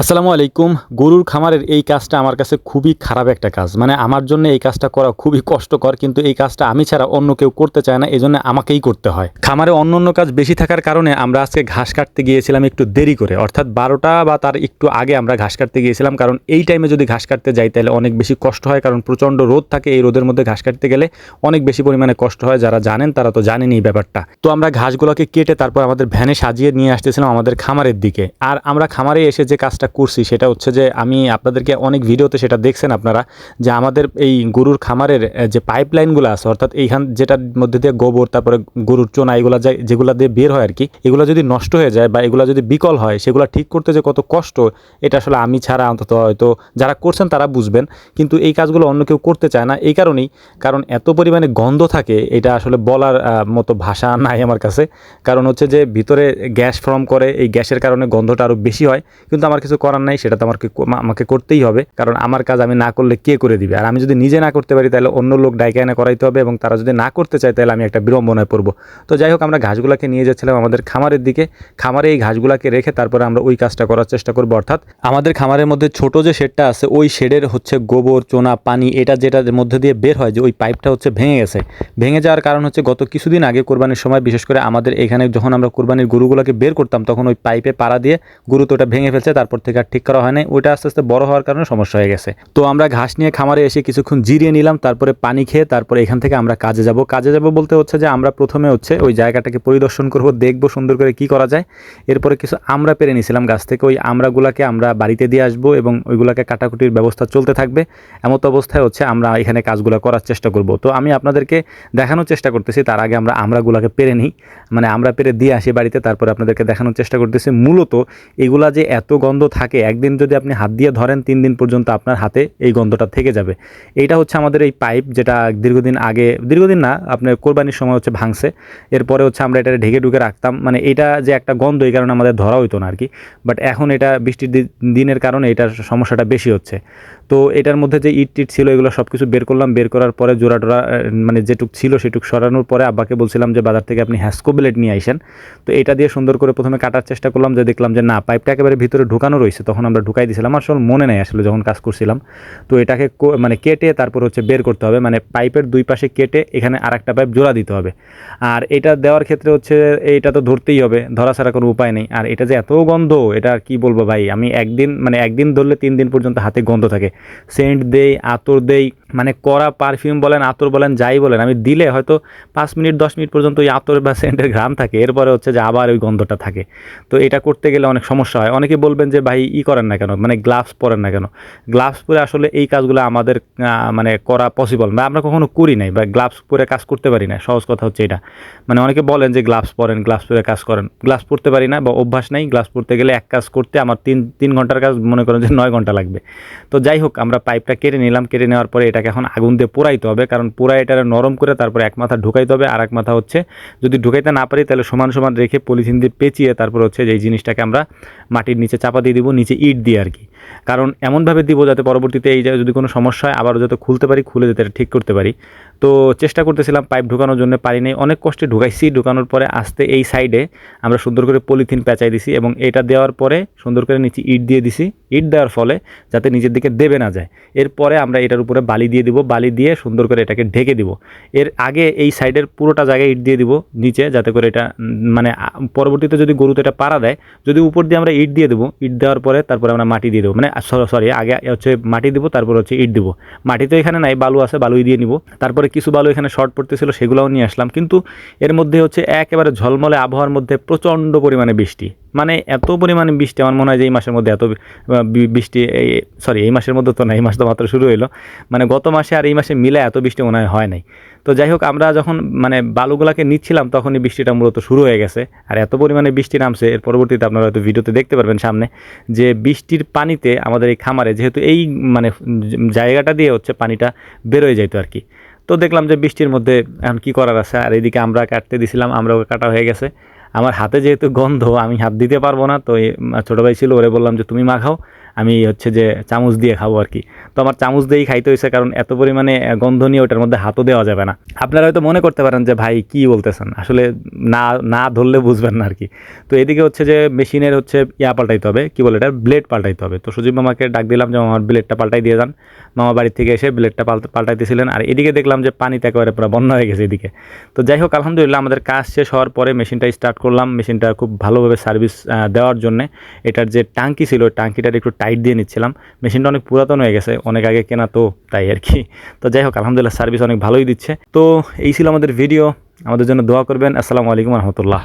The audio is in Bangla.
আসসালামু আলাইকুম। গরুর খামারের এই কাজটা আমার কাছে খুবই খারাপ একটা কাজ। মানে আমার জন্য এই কাজটা করা খুবই কষ্টকর, কিন্তু এই কাজটা আমি ছাড়া অন্য কেউ করতে চায় না এই জন্য আমাকেই করতে হয়। খামারে অন্য অন্য কাজ বেশি থাকার কারণে আমরা আজকে ঘাস কাটতে গিয়েছিলাম একটু দেরি করে। অর্থাৎ বারোটা বা তার একটু আগে আমরা ঘাস কাটতে গিয়েছিলাম, কারণ এই টাইমে যদি ঘাস কাটতে যাই, তাহলে অনেক বেশি কষ্ট হয়, কারণ প্রচণ্ড রোদ থাকে। এই রোদের মধ্যে ঘাস কাটতে গেলে অনেক বেশি পরিমাণে কষ্ট হয়। যারা জানেন, তারা তো জানেন এই ব্যাপারটা। তো আমরা ঘাসগুলোকে কেটে তারপর আমাদের ভ্যানে সাজিয়ে নিয়ে আসতেছিলাম আমাদের খামারের দিকে। আর আমরা খামারে এসে যে কাজটা করছি সেটা হচ্ছে যে আমি আপনাদেরকে অনেক ভিডিওতে সেটা দেখছেন আপনারা, যে আমাদের এই গরুর খামারের যে পাইপ লাইনগুলো আছে, অর্থাৎ এইখান যেটার মধ্যে দিয়ে গোবর, তারপরে গরুর চোনা, এগুলো যায়, যেগুলো দিয়ে বের হয় আর কি এগুলো যদি নষ্ট হয়ে যায় বা এগুলো যদি বিকল হয়, সেগুলো ঠিক করতে যে কত কষ্ট, এটা আসলে আমি ছাড়া অন্তত হয়তো যারা করছেন তারা বুঝবেন, কিন্তু এই কাজগুলো অন্য কেউ করতে চায় না, এই কারণেই, কারণ এত পরিমাণে গন্ধ থাকে, এটা আসলে বলার মতো ভাষা নাই আমার কাছে, কারণ হচ্ছে যে ভিতরে গ্যাস ফর্ম করে, এই গ্যাসের কারণে গন্ধটা আরও বেশি হয়, কিন্তু আমার কিছু করার নাই, সেটা তো আমাকে আমাকে করতেই হবে। কারণ আমার কাজ আমি না করলে কে করে দিবে? আর আমি যদি নিজে না করতে পারি, তাহলে অন্য লোক ডাইকে এনে করাইতে হবে এবং তারা যদি না করতে চায়, তাহলে আমি একটা বিড়ম্বনায় পড়ব। তো যাই হোক, আমরা ঘাসগুলোকে নিয়ে যাচ্ছিলাম আমাদের খামারের দিকে। খামারে এই ঘাসগুলোকে রেখে তারপরে আমরা ওই কাজটা করার চেষ্টা করব। অর্থাৎ আমাদের খামারের মধ্যে ছোট যে শেডটা আছে, ওই শেডের হচ্ছে গোবর, চোনা, পানি, এটা যেটার মধ্যে দিয়ে বের হয় যে ওই পাইপটা হচ্ছে ভেঙে গেছে। ভেঙে যাওয়ার কারণ হচ্ছে গত কিছুদিন আগে কোরবানির সময়, বিশেষ করে আমাদের এখানে যখন আমরা কোরবানির গরুগুলোকে বের করতাম, তখন ওই পাইপে পাড়া দিয়ে গরু তো ওটা ভেঙে ফেলছে, তারপর থেকে আর ঠিক করা হয় নাই ওইটা আস্তে আস্তে বড় হওয়ার কারণে সমস্যা হয়ে গেছে। তো আমরা ঘাস নিয়ে খামারে এসে কিছুক্ষণ জিরিয়ে নিলাম, তারপরে পানি খেয়ে তারপরে এখান থেকে আমরা কাজে যাব। কাজে যাব বলতে হচ্ছে যে আমরা প্রথমে হচ্ছে ওই জায়গাটাকে পরিদর্শন করব, দেখব সুন্দর করে কি করা যায়। এরপরে কিছু আমরা পেরে নিয়েছিলাম গাছ থেকে। ওই আমরাগুলাকে আমরা বাড়িতে দিয়ে আসব এবং ওইগুলাকে কাটাকুটির ব্যবস্থা চলতে থাকবে। এমত অবস্থায় হচ্ছে আমরা এখানে কাজগুলো করার চেষ্টা করব। তো আমি আপনাদেরকে দেখানোর চেষ্টা করতেছি, তার আগে আমরা আমরাগুলাকে পেরে নিই। মানে আমরা পেরে দিয়ে আসি বাড়িতে, তারপরে আপনাদেরকে দেখানোর চেষ্টা করতেছি। মূলত এগুলা যে এত গন্ধ থাকে, একদিন যদি আপনি হাত দিয়ে ধরেন, তিন দিন পর্যন্ত আপনার হাতে এই গন্ধটা থেকে যাবে। এইটা হচ্ছে আমাদের এই পাইপ যেটা দীর্ঘদিন আগে, দীর্ঘদিন না, আপনার কোরবানির সময় হচ্ছে ভাঙছে। এরপরে হচ্ছে আমরা এটা ঢেকে ঢুকে রাখতাম। মানে এটা যে একটা গন্ধ, এই কারণে আমাদের ধরা হইতো না আর কি। বাট এখন এটা বৃষ্টির দিনের কারণে এটার সমস্যাটা বেশি হচ্ছে। তো এটার মধ্যে যে ইট টিট ছিল, এগুলো সব কিছু বের করলাম। বের করার পরে জোড়া টোড়া মানে যেটুক ছিল সেটুক সরানোর পরে আব্বাকে বলছিলাম যে, বাজার থেকে আপনি হ্যাসকো ব্লেড নিয়ে আইসেন। তো এটা দিয়ে সুন্দর করে প্রথমে কাটার চেষ্টা করলাম। যে দেখলাম যে না, পাইপটা একেবারে ভিতরে ঢুকানো রয়েছে তখন আমরা ঢুকাই দিয়েছিলাম আসলে মনে নেই আসলে যখন কাজ করছিলাম। তো এটাকে মানে কেটে তারপর হচ্ছে বের করতে হবে। মানে পাইপের দুই পাশে কেটে এখানে আর একটা পাইপ জোড়া দিতে হবে। আর এটা দেওয়ার ক্ষেত্রে হচ্ছে এইটা তো ধরতেই হবে। ধরা ছাড়া কোনো উপায় নেই। আর এটা যে এত গন্ধ, এটা কি বলব ভাই? আমি একদিন মানে একদিন ধরলে তিন দিন পর্যন্ত হাতে গন্ধ থাকে। সেন্ট দেই, আতর দেই মানে কড়া পারফিউম বলেন, আতর বলেন, যাই বলেন, আমি দিলে হয়তো পাঁচ মিনিট, দশ মিনিট পর্যন্ত ওই আতর বা সেন্টের ঘ্রাম থাকে। এরপরে হচ্ছে যে আবার ওই গন্ধটা থাকে। তো এটা করতে গেলে অনেক সমস্যা হয়। অনেকে বলবেন যে ভাই ই করেন না কেন? মানে গ্লাভস পরেন না কেন? গ্লাভস পরে আসলে এই কাজগুলো আমাদের মানে করা পসিবল বা আমরা কখনো করি নাই বা গ্লাভস পরে কাজ করতে পারি না। সহজ কথা হচ্ছে এটা। মানে অনেকে বলেন যে গ্লাভস পরেন গ্লাভস পরে কাজ করেন। গ্লাভস পরতে পারি না বা অভ্যাস নাই। গ্লাভস পরতে গেলে এক কাজ করতে আমার তিন তিন ঘণ্টার কাজ মনে করেন যে নয় ঘণ্টা লাগবে। তো যাই হোক, আমরা পাইপটা কেটে নিলাম। কেটে নেওয়ার পরে এটাকে এখন আগুন দিয়ে পোড়াইতে হবে। কারণ পোড়া এটা নরম করে তারপরে এক মাথা ঢুকাইতে হবে। আর এক মাথা হচ্ছে যদি ঢুকাইতে না পারি, তাহলে সমান সমান রেখে পলিথিন দিয়ে পেঁচিয়ে তারপর হচ্ছে এই জিনিসটাকে আমরা মাটির নিচে চাপা দিয়ে দিব। নিচে ইট দিয়ে আর কি। কারণ এমনভাবে দিব যাতে পরবর্তীতে এই যদি কোনো সমস্যা হয়, আবারও যাতে খুলতে পারি, খুলে যাতে ঠিক করতে পারি। তো চেষ্টা করতেছিলাম পাইপ ঢোকানোর জন্য, পারি নাই। অনেক কষ্টে ঢুকাইছি। ঢুকানোর পরে আস্তে এই সাইডে আমরা সুন্দর করে পলিথিন পেঁচাই দিছি এবং এটা দেওয়ার পরে সুন্দর করে নিচে ইট দিয়ে দিছি। ইট দেওয়ার ফলে যাতে নিচের দিকে দেবে না যায়। এরপরে আমরা এটার উপরে বালি দিয়ে দিব। বালি দিয়ে সুন্দর করে এটাকে ঢেকে দিব। এর আগে এই সাইডের পুরোটা জায়গায় ইট দিয়ে দিব নিচে, যাতে করে এটা মানে পরবর্তীতে যদি গরুতে এটা পাড়া দেয়, যদি উপর দিয়ে আমরা ইট দিয়ে দেবো, ইট দেওয়ার পরে তারপরে আমরা মাটি দিয়ে দেবো। মানে সরি আগে হচ্ছে মাটি দিব, তারপর হচ্ছে ইট দিব। মাটি তো এখানে নাই, বালু আছে, বালুই দিয়ে নিব। তারপরে কিছু বালু এখানে শর্ট পড়তেছিল, সেগুলোও নিয়ে আসলাম। কিন্তু এর মধ্যে হচ্ছে একেবারে ঝলমলে আবহাওয়ার মধ্যে প্রচণ্ড পরিমাণে বৃষ্টি। মানে এত পরিমাণে বৃষ্টি, আমার মনে হয় যে এই মাসের মধ্যে এত বৃষ্টি, এই সরি এই মাসের মধ্যে তো না, এই মাস তো মাত্র শুরু হইল। মানে গত মাসে আর এই মাসে মিলে এত বৃষ্টি মনে হয় হয় নাই। তো যাই হোক, আমরা যখন মানে বালুগুলাকে নিচ্ছিলাম, তখনই বৃষ্টিটা মূলত শুরু হয়ে গেছে। আর এত পরিমাণে বৃষ্টি নামছে, এর পরবর্তীতে আপনারা হয়তো ভিডিওতে দেখতে পারবেন সামনে, যে বৃষ্টির পানিতে আমাদের এই খামারে যেহেতু এই মানে জায়গাটা দিয়ে হচ্ছে পানিটা বেরোয় যাইতো আর কি। তো দেখলাম যে বৃষ্টির মধ্যে এখন কী করার আছে? আর এদিকে আমরা কাটতে দিছিলাম আমরাও কাটা হয়ে গেছে। আমার হাতে যেহেতু গন্ধ, আমি হাত দিতে পারব না। তো ছোটো ভাই ছিল, ওরে বললাম যে, তুমি মাখাও আমি হচ্ছে যে চামচ দিয়ে খাব আর কি। তো আমার চামচ দিয়েই খাইতে হয়েছে কারণ এত পরিমাণে গন্ধ নিয়ে ওটার মধ্যে হাতও দেওয়া যাবে না। আপনারা হয়তো মনে করতে পারেন যে, ভাই, কি বলতেছেন? আসলে না না ধরলে বুঝবেন না আর কি। তো এদিকে হচ্ছে যে মেশিনের হচ্ছে ইয়া পাল্টাইতে হবে। কি বলে এটা? ব্লেড পাল্টাইতে হবে। তো সুজিব মামাকে ডাক দিলাম যে আমার ব্লেডটা পাল্টাই দিয়ে যান। মামা বাড়ি থেকে এসে ব্লেডটা পাল্টা পাল্টাইতেছিলেন। আর এদিকে দেখলাম যে পানিতে একেবারে পুরো বন্যা হয়ে গেছে এদিকে। তো যাই হোক, আলহামদুলিল্লাহ আমাদের কাজ শেষ হওয়ার পরে মেশিনটা স্টার্ট করলাম। মেশিনটা খুব ভালোভাবে সার্ভিস দেওয়ার জন্য। এটার যে টাঙ্কি ছিল টাঙ্কিটার একটু টাইট দিয়ে নিচ্ছিলাম। মেশিনটা অনেক পুরাতন হয়ে গেছে, অনেক আগে কেনা তো তাই আর কি। তো যাই হোক, আলহামদুলিল্লাহ সার্ভিস অনেক ভালোই দিচ্ছে। তো এই ছিল আমাদের ভিডিও আমাদের জন্য দোয়া করবেন। আসসালামু আলাইকুম রহমতুল্লাহ।